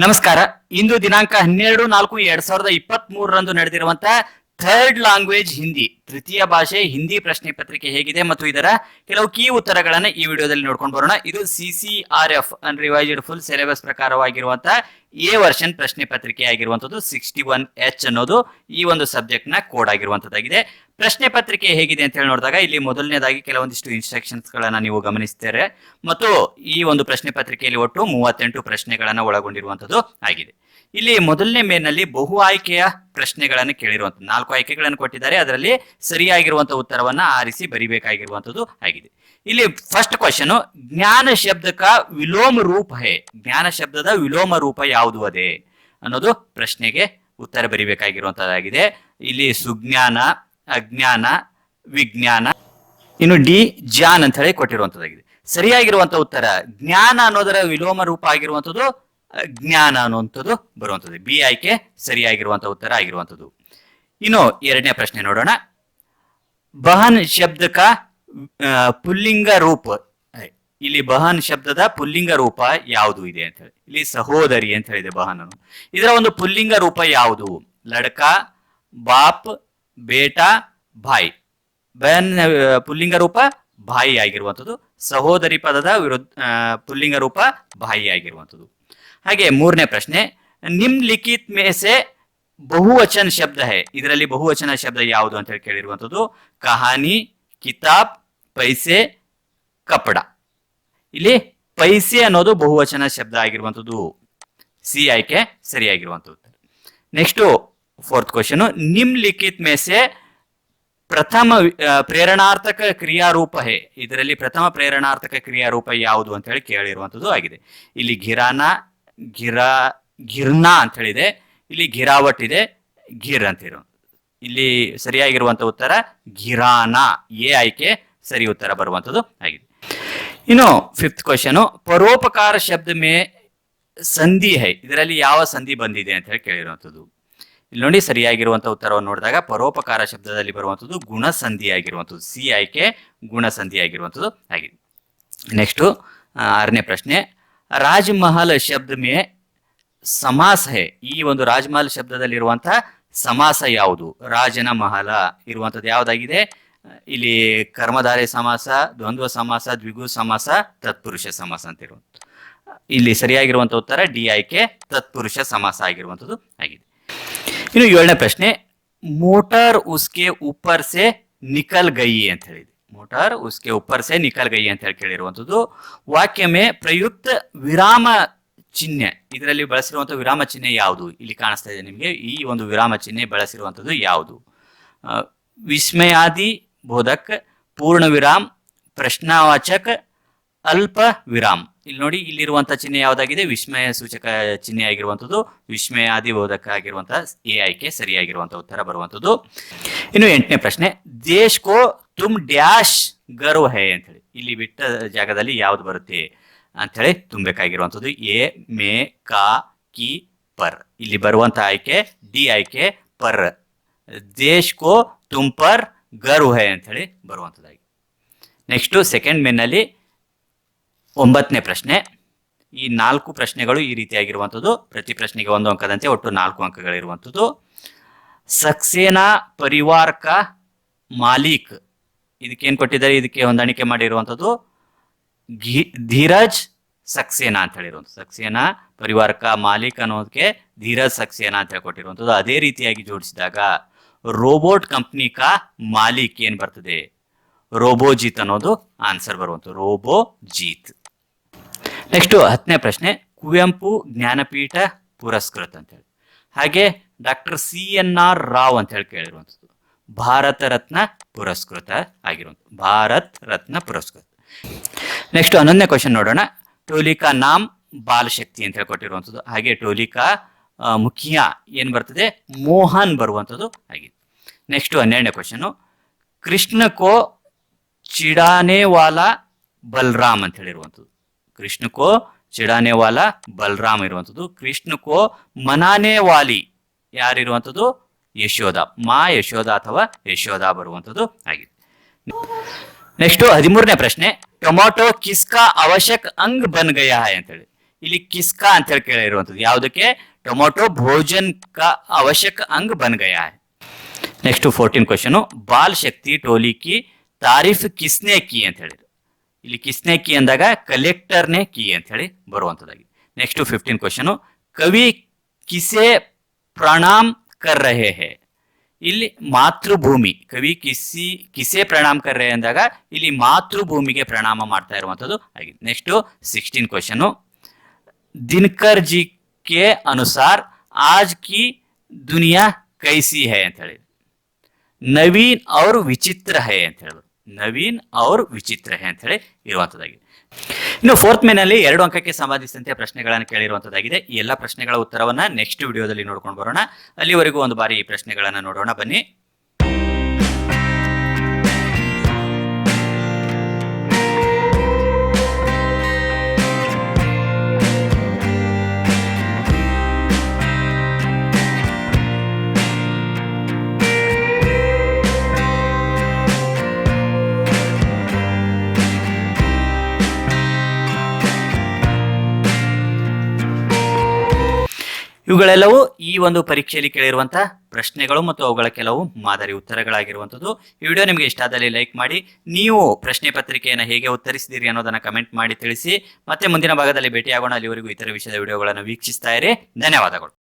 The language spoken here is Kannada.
ನಮಸ್ಕಾರ. ಇಂದು ದಿನಾಂಕ ಹನ್ನೆರಡು ನಾಲ್ಕು ಎರಡ್ ಸಾವಿರದ ಇಪ್ಪತ್ತ್ ಮೂರರಂದು ನಡೆದಿರುವಂತಹ ಥರ್ಡ್ ಲ್ಯಾಂಗ್ವೇಜ್ ಹಿಂದಿ, ತೃತೀಯ ಭಾಷೆ ಹಿಂದಿ ಪ್ರಶ್ನೆ ಪತ್ರಿಕೆ ಹೇಗಿದೆ ಮತ್ತು ಇದರ ಕೆಲವು ಕೀ ಉತ್ತರಗಳನ್ನ ಈ ವಿಡಿಯೋದಲ್ಲಿ ನೋಡ್ಕೊಂಡು ಬರೋಣ. ಇದು C C F unrevised full syllabus ಪ್ರಕಾರವಾಗಿರುವಂತಹ A version ಪ್ರಶ್ನೆ ಪತ್ರಿಕೆ ಆಗಿರುವಂಥದ್ದು ಸಿಕ್ಸ್ಟಿ ಒನ್ ಎಚ್ ಅನ್ನೋದು ಈ ಒಂದು ಸಬ್ಜೆಕ್ಟ್ ಕೋಡ್ ಆಗಿರುವಂತದ್ದಾಗಿದೆ. ಪ್ರಶ್ನೆ ಪತ್ರಿಕೆ ಹೇಗಿದೆ ಅಂತ ಹೇಳಿ ನೋಡಿದಾಗ ಇಲ್ಲಿ ಮೊದಲನೇದಾಗಿ ಕೆಲವೊಂದಿಷ್ಟು ಇನ್ಸ್ಟ್ರಕ್ಷನ್ಸ್ ಗಳನ್ನ ನೀವು ಗಮನಿಸ್ತಾರೆ. ಮತ್ತು ಈ ಒಂದು ಪ್ರಶ್ನೆ ಪತ್ರಿಕೆಯಲ್ಲಿ ಒಟ್ಟು ಮೂವತ್ತೆಂಟು ಪ್ರಶ್ನೆಗಳನ್ನ ಒಳಗೊಂಡಿರುವಂತದ್ದು ಆಗಿದೆ. ಇಲ್ಲಿ ಮೊದಲನೇ ಮೇನಲ್ಲಿ ಬಹು ಆಯ್ಕೆಯ ಪ್ರಶ್ನೆಗಳನ್ನು ಕೇಳಿರುವಂತದ್ದು. ನಾಲ್ಕು ಆಯ್ಕೆಗಳನ್ನು ಕೊಟ್ಟಿದ್ದಾರೆ. ಅದರಲ್ಲಿ ಸರಿಯಾಗಿರುವಂತಹ ಉತ್ತರವನ್ನ ಆರಿಸಿ ಬರಿಬೇಕಾಗಿರುವಂತದ್ದು ಆಗಿದೆ. ಇಲ್ಲಿ ಫಸ್ಟ್ ಕ್ವಶನ್ ಜ್ಞಾನ ಶಬ್ದಕ ವಿಲೋಮ ರೂಪ ಹೇ. ಜ್ಞಾನ ಶಬ್ದದ ವಿಲೋಮ ರೂಪ ಯಾವುದು ಅದೇ? ಅನ್ನೋದು ಪ್ರಶ್ನೆಗೆ ಉತ್ತರ ಬರಿಬೇಕಾಗಿರುವಂತದ್ದಾಗಿದೆ. ಇಲ್ಲಿ ಸುಜ್ಞಾನ, ಅಜ್ಞಾನ, ವಿಜ್ಞಾನ, ಇನ್ನು ಡಿ ಜಾನ್ ಅಂತ ಹೇಳಿ ಕೊಟ್ಟಿರುವಂತದ್ದಾಗಿದೆ. ಸರಿಯಾಗಿರುವಂತ ಉತ್ತರ, ಜ್ಞಾನ ಅನ್ನೋದರ ವಿಲೋಮ ರೂಪ ಆಗಿರುವಂತದ್ದು ಜ್ಞಾನ ಅನ್ನುವಂಥದ್ದು ಬರುವಂಥದ್ದು ಬಿ ಆಯ್ಕೆ ಸರಿಯಾಗಿರುವಂತ ಉತ್ತರ ಆಗಿರುವಂಥದ್ದು ಇನ್ನು ಎರಡನೇ ಪ್ರಶ್ನೆ ನೋಡೋಣ. ಬಹನ್ ಶಬ್ದಕ ಪುಲ್ಲಿಂಗ ರೂಪ. ಇಲ್ಲಿ ಬಹನ್ ಶಬ್ದದ ಪುಲ್ಲಿಂಗ ರೂಪ ಯಾವುದು ಇದೆ ಅಂತ ಹೇಳಿ. ಇಲ್ಲಿ ಸಹೋದರಿ ಅಂತ ಹೇಳಿದೆ ಬಹನನು. ಇದರ ಒಂದು ಪುಲ್ಲಿಂಗ ರೂಪ ಯಾವುದು? ಲಡ್ಕ, ಬಾಪ್, ಬೇಟಾ, ಭಾಯ್. ಬಹನ್ ಪುಲ್ಲಿಂಗ ರೂಪ ಭಾಯಿ ಆಗಿರುವಂಥದ್ದು. ಸಹೋದರಿ ಪದದ ವಿರುದ್ಧ ಪುಲ್ಲಿಂಗ ರೂಪ ಭಾಯಿ ಆಗಿರುವಂಥದ್ದು. ಹಾಗೆ ಮೂರನೇ ಪ್ರಶ್ನೆ, ನಿಮ್ ಲಿಖಿತ್ ಮೇಸೆ ಬಹುವಚನ ಶಬ್ದ ಹೇ. ಇದರಲ್ಲಿ ಬಹುವಚನ ಶಬ್ದ ಯಾವುದು ಅಂತ ಹೇಳಿ ಕೇಳಿರುವಂಥದ್ದು. ಕಹಾನಿ, ಕಿತಾಬ್ ಪೈಸೆ ಕಪಡ. ಇಲ್ಲಿ ಪೈಸೆ ಅನ್ನೋದು ಬಹುವಚನ ಶಬ್ದ ಆಗಿರುವಂಥದ್ದು. ಸಿ ಆಯ್ಕೆ ಸರಿಯಾಗಿರುವಂಥದ್ದು. ನೆಕ್ಸ್ಟ್ ಫೋರ್ತ್ ಕ್ವಶನ್ ನಿಮ್ ಲಿಖಿತ್ ಮೇಸೆ ಪ್ರಥಮ ಪ್ರೇರಣಾರ್ಥಕ ಕ್ರಿಯಾರೂಪ ಹೇ. ಇದರಲ್ಲಿ ಪ್ರಥಮ ಪ್ರೇರಣಾರ್ಥಕ ಕ್ರಿಯಾರೂಪ ಯಾವುದು ಅಂತ ಹೇಳಿ ಕೇಳಿರುವಂಥದ್ದು ಆಗಿದೆ. ಇಲ್ಲಿ ಘಿರಾನ ಗಿರ ಘಿರ್ನಾ ಅಂತ ಹೇಳಿದೆ. ಇಲ್ಲಿ ಗಿರಾವಟ್ ಇದೆ ಗಿರ್ ಅಂತ ಇರೋ ಇಲ್ಲಿ ಸರಿಯಾಗಿರುವಂತ ಉತ್ತರ, ಘಿರಾನ, ಎ ಆಯ್ಕೆ ಸರಿ ಉತ್ತರ ಬರುವಂಥದ್ದು ಆಗಿದೆ. ಇನ್ನು ಫಿಫ್ತ್ ಕ್ವಶನ್ ಪರೋಪಕಾರ ಶಬ್ದ ಮೇ ಸಂಧಿ ಹೈ, ಇದರಲ್ಲಿ ಯಾವ ಸಂಧಿ ಬಂದಿದೆ ಅಂತ ಹೇಳಿ ಕೇಳಿರುವಂಥದ್ದು ಇಲ್ಲಿ ನೋಡಿ ಸರಿಯಾಗಿರುವಂತ ಉತ್ತರವನ್ನು ನೋಡಿದಾಗ ಪರೋಪಕಾರ ಶಬ್ದದಲ್ಲಿ ಬರುವಂಥದ್ದು ಗುಣಸಂಧಿ ಆಗಿರುವಂಥದ್ದು ಸಿ ಆಯ್ಕೆ ಗುಣಸಂಧಿ ಆಗಿರುವಂಥದ್ದು ಆಗಿದೆ ನೆಕ್ಸ್ಟು ಆರನೇ ಪ್ರಶ್ನೆ, ರಾಜ್ಮಹಲ್ ಶಬ್ದ ಮೇ ಸಮಾಸ ಹೇ, ಈ ಒಂದು ರಾಜ್ಮಹಲ್ ಶಬ್ದದಲ್ಲಿರುವಂತಹ ಸಮಾಸ ಯಾವುದು? ರಾಜನ ಮಹಲ ಇರುವಂಥದ್ದು ಯಾವುದಾಗಿದೆ? ಇಲ್ಲಿ ಕರ್ಮಧಾರಿ ಸಮಾಸ, ದ್ವಂದ್ವ ಸಮಾಸ ದ್ವಿಗು ಸಮಾಸ, ತತ್ಪುರುಷ ಸಮಾಸ ಅಂತ ಹೇಳುವಂಥದ್ದು ಇಲ್ಲಿ ಸರಿಯಾಗಿರುವಂಥ ಉತ್ತರ ಡಿ ಆಯ್ಕೆ ತತ್ಪುರುಷ ಸಮಾಸ ಆಗಿರುವಂಥದ್ದು ಆಗಿದೆ. ಇನ್ನು ಏಳನೇ ಪ್ರಶ್ನೆ, ಮೋಟಾರ್ ಉಸ್ಕೆ ಉಪ್ಪರ್ ಸೆ ನಿಕಲ್ ಗೈ ಅಂತ ಹೇಳಿದೆ. ಮೋಟಾರ್ ಉಸ್ಕೆ ಉಪ್ಪರ್ ಸೆ ನಿಕಲ್ ಗೈ ಅಂತ ಹೇಳಿ ಕೇಳಿರುವಂಥದ್ದು. ವಾಕ್ಯಮೇ ಪ್ರಯುಕ್ತ ವಿರಾಮ ಚಿಹ್ನೆ, ಇದರಲ್ಲಿ ಬಳಸಿರುವಂಥ ವಿರಾಮ ಚಿಹ್ನೆ ಯಾವುದು? ಇಲ್ಲಿ ಕಾಣಿಸ್ತಾ ಇದೆ ನಿಮಗೆ, ಈ ಒಂದು ವಿರಾಮ ಚಿಹ್ನೆ ಬಳಸಿರುವಂಥದ್ದು ಯಾವುದು? ವಿಸ್ಮಯಾದಿ ಬೋಧಕ್ ಪೂರ್ಣ ವಿರಾಮ್ ಪ್ರಶ್ನಾವಾಚಕ ಅಲ್ಪ ವಿರಾಮ್ ಇಲ್ಲಿ ನೋಡಿ ಇಲ್ಲಿರುವಂತಹ ಚಿಹ್ನೆ ಯಾವ್ದಾಗಿದೆ? ವಿಸ್ಮಯ ಸೂಚಕ ಚಿಹ್ನೆ ಆಗಿರುವಂಥದ್ದು ವಿಸ್ಮಯಾದಿ ಬೋಧಕ ಆಗಿರುವಂತಹ ಎ ಆಯ್ಕೆ ಸರಿಯಾಗಿರುವಂತಹ ಉತ್ತರ ಬರುವಂಥದ್ದು. ಇನ್ನು ಎಂಟನೇ ಪ್ರಶ್ನೆ ದೇಶ್ ಕೋ ತುಮ್ ಡ್ಯಾಶ್ ಗರ್ವ್ ಹೇ ಅಂತ ಹೇಳಿ ಇಲ್ಲಿ ಬಿಟ್ಟ ಜಾಗದಲ್ಲಿ ಯಾವ್ದು ಬರುತ್ತೆ ಅಂತ ಹೇಳಿ ತುಂಬಬೇಕಾಗಿರುವಂಥದ್ದು, ಎ, ಮೇ, ಕಾ, ಕಿ, ಪರ್. ಇಲ್ಲಿ ಬರುವಂತಹ ಆಯ್ಕೆ, ಡಿ ಆಯ್ಕೆ, ಪರ್. ದೇಶ್ ಕೋ ತುಮ್ ಪರ್ ಗರ್ವ ಹೇ ಅಂತ ಹೇಳಿ ಬರುವಂಥದ್ದಾಗಿ ನೆಕ್ಸ್ಟು ಸೆಕೆಂಡ್ ಮೇನಲ್ಲಿ ಒಂಬತ್ತನೇ ಪ್ರಶ್ನೆ. ಈ ನಾಲ್ಕು ಪ್ರಶ್ನೆಗಳು ಈ ರೀತಿಯಾಗಿರುವಂಥದ್ದು. ಪ್ರತಿ ಪ್ರಶ್ನೆಗೆ ಒಂದು ಅಂಕದಂತೆ ಒಟ್ಟು ನಾಲ್ಕು ಅಂಕಗಳಿರುವಂಥದ್ದು. ಸಕ್ಸೇನಾ ಪರಿವಾರಕ ಮಾಲೀಕ್. ಇದಕ್ಕೆ ಏನು ಕೊಟ್ಟಿದ್ದಾರೆ? ಇದಕ್ಕೆ ಹೊಂದಾಣಿಕೆ ಮಾಡಿರುವಂಥದ್ದು. ಘಿ, ಧೀರಜ್ ಸಕ್ಸೇನಾ ಅಂತ ಹೇಳಿರುವಂಥದ್ದು. ಸಕ್ಸೇನಾ ಪರಿವಾರಕ ಮಾಲೀಕ್ ಅನ್ನೋದಕ್ಕೆ ಧೀರಜ್ ಸಕ್ಸೇನಾ ಅಂತ ಹೇಳಿ ಕೊಟ್ಟಿರುವಂಥದ್ದು ಅದೇ ರೀತಿಯಾಗಿ ಜೋಡಿಸಿದಾಗ ರೋಬೋಟ್ ಕಂಪ್ನಿ ಕಾ ಮಾಲೀಕ್ ಏನ್ ಬರ್ತದೆ? ರೋಬೋಜಿತ್ ಅನ್ನೋದು ಆನ್ಸರ್ ಬರುವಂತ ರೋಬೋ ಜೀತ್ ನೆಕ್ಸ್ಟ್ ಹತ್ತನೇ ಪ್ರಶ್ನೆ, ಕುವೆಂಪು ಜ್ಞಾನಪೀಠ ಪುರಸ್ಕೃತ ಅಂತ ಹೇಳಿ. ಹಾಗೆ doctor C N R Rao ಅಂತ ಹೇಳಿ ಕೇಳಿರುವಂಥದ್ದು. ಭಾರತ ರತ್ನ ಪುರಸ್ಕೃತ ಆಗಿರುವಂಥದ್ದು. ಭಾರತ್ ರತ್ನ ಪುರಸ್ಕೃತ. ನೆಕ್ಸ್ಟ್ ಹನ್ನೊಂದನೇ ಕ್ವಶನ್ ನೋಡೋಣ. ಟೋಲಿಕಾ ನಾಮ್ ಬಾಲಶಕ್ತಿ ಅಂತ ಹೇಳಿ ಕೊಟ್ಟಿರುವಂಥದ್ದು ಹಾಗೆ ಟೋಲಿಕಾ ಮುಖಿಯಾ ಏನ್ ಬರ್ತದೆ? ಮೋಹನ್ ಬರುವಂಥದ್ದು ಆಗಿದೆ ನೆಕ್ಸ್ಟ್ ಹನ್ನೆರಡನೇ ಕ್ವಶನ್ ಕೃಷ್ಣ ಕೋ ಚಿಡಾನೆ ವಾಲಾ ಬಲರಾಮ್ ಅಂತ ಹೇಳಿರುವಂಥದ್ದು. ಕೃಷ್ಣ ಕೋ ಚಿಡಾನೆ ವಾಲಾ ಬಲರಾಮ್ ಇರುವಂಥದ್ದು. ಕೃಷ್ಣ ಕೋ ಮನಾನೆ ವಾಲಿ ಯಾರಿರುವಂಥದ್ದು? ಯಶೋಧ. ಮಾ ಯಶೋಧ ಅಥವಾ ಯಶೋಧ ಬರುವಂಥದ್ದು ಆಗಿದೆ ನೆಕ್ಸ್ಟ್ ಹದಿಮೂರನೇ ಪ್ರಶ್ನೆ. ಟೊಮೊಟೊ ಕಿಸ್ಕಾ ಅವಶ್ಯಕ ಅಂಗ್ ಬನ್ ಗಯಾ ಅಂತೇಳಿ. ಇಲ್ಲಿ ಕಿಸ್ಕಾ ಅಂತ ಹೇಳಿ ಕೇಳಿರುವಂತದ್ದು ಯಾವುದಕ್ಕೆ? ಟೊಮೊಟೊ भोजन का ಅವಶ್ಯಕ अंग ಬನ್ ಗಯಾ है ನೆಕ್ಸ್ಟ್ ಫೋರ್ಟೀನ್ ಕ್ವಶನ್ ಬಾಲ್ ಶಕ್ತಿ ಟೋಲಿ ಕಿ ತಾರೀಫ್ ಕಿಸ್ನೆ ಕಿ ಅಂತ ಹೇಳಿದ್ರು. ಇಲ್ಲಿ ಕಿಸ್ನೆ ಕಿ ಅಂದಾಗ ಕಲೆಕ್ಟರ್ನೇ ಕಿ ಅಂತ ಹೇಳಿ ಬರುವಂತದ್ದಾಗಿ ನೆಕ್ಸ್ಟ್ ಫಿಫ್ಟೀನ್ ಕ್ವಶನ್ ಕವಿ ಕಿಸೆ ಪ್ರಣಾಮ್ ಕರ್ ರಹೆ ಹೇ. ಇಲ್ಲಿ ಮಾತೃಭೂಮಿ, ಕವಿ ಕಿಸಿ, ಕಿಸೆ ಪ್ರಣಾಮ್ ಕರ್ ಅಂದಾಗ ಇಲ್ಲಿ ಮಾತೃಭೂಮಿಗೆ ಪ್ರಣಾಮ ಮಾಡ್ತಾ ಇರುವಂಥದ್ದು ಆಗಿದೆ. Next sixteen question Dinkar ji K अनुसार आज की ದುನಿಯಾ ಕೈಸಿ ಹೈ ಅಂತ ಹೇಳಿ. ನವೀನ್ ಅವ್ರ ವಿಚಿತ್ರ ಹೈ ಅಂತ ಹೇಳಿ. ನವೀನ್ ಅವ್ರ ವಿಚಿತ್ರ ಹೈ ಅಂತ ಹೇಳಿ ಇರುವಂತದ್ದಾಗಿದೆ. ಇನ್ನು ಫೋರ್ತ್ ಮೇನಲ್ಲಿ ಎರಡು ಅಂಕಕ್ಕೆ ಸಂಬಂಧಿಸಿದಂತೆ ಪ್ರಶ್ನೆಗಳನ್ನು ಕೇಳಿರುವಂತದ್ದಾಗಿದೆ. ಈ ಎಲ್ಲ ಪ್ರಶ್ನೆಗಳ ಉತ್ತರವನ್ನ ನೆಕ್ಸ್ಟ್ ವಿಡಿಯೋದಲ್ಲಿ ನೋಡ್ಕೊಂಡು ಬರೋಣ. ಅಲ್ಲಿವರೆಗೂ ಒಂದು ಬಾರಿ ಈ ಪ್ರಶ್ನೆಗಳನ್ನು ನೋಡೋಣ. ಬನ್ನಿ. ಇವುಗಳೆಲ್ಲವೂ ಈ ಒಂದು ಪರೀಕ್ಷೆಯಲ್ಲಿ ಕೇಳಿರುವಂತಹ ಪ್ರಶ್ನೆಗಳು ಮತ್ತು ಅವುಗಳ ಕೆಲವು ಮಾದರಿ ಉತ್ತರಗಳಾಗಿರುವಂಥದ್ದು. ಈ ವಿಡಿಯೋ ನಿಮಗೆ ಇಷ್ಟ ಆದಲ್ಲಿ ಲೈಕ್ ಮಾಡಿ, ನೀವು ಪ್ರಶ್ನೆ ಪತ್ರಿಕೆಯನ್ನು ಹೇಗೆ ಉತ್ತರಿಸಿದಿರಿ ಅನ್ನೋದನ್ನ ಕಮೆಂಟ್ ಮಾಡಿ ತಿಳಿಸಿ. ಮತ್ತೆ ಮುಂದಿನ ಭಾಗದಲ್ಲಿ ಭೇಟಿಯಾಗೋಣ. ಅಲ್ಲಿವರೆಗೂ ಇತರ ವಿಷಯದ ವಿಡಿಯೋಗಳನ್ನು ವೀಕ್ಷಿಸ್ತಾ ಇರಿ. ಧನ್ಯವಾದಗಳು.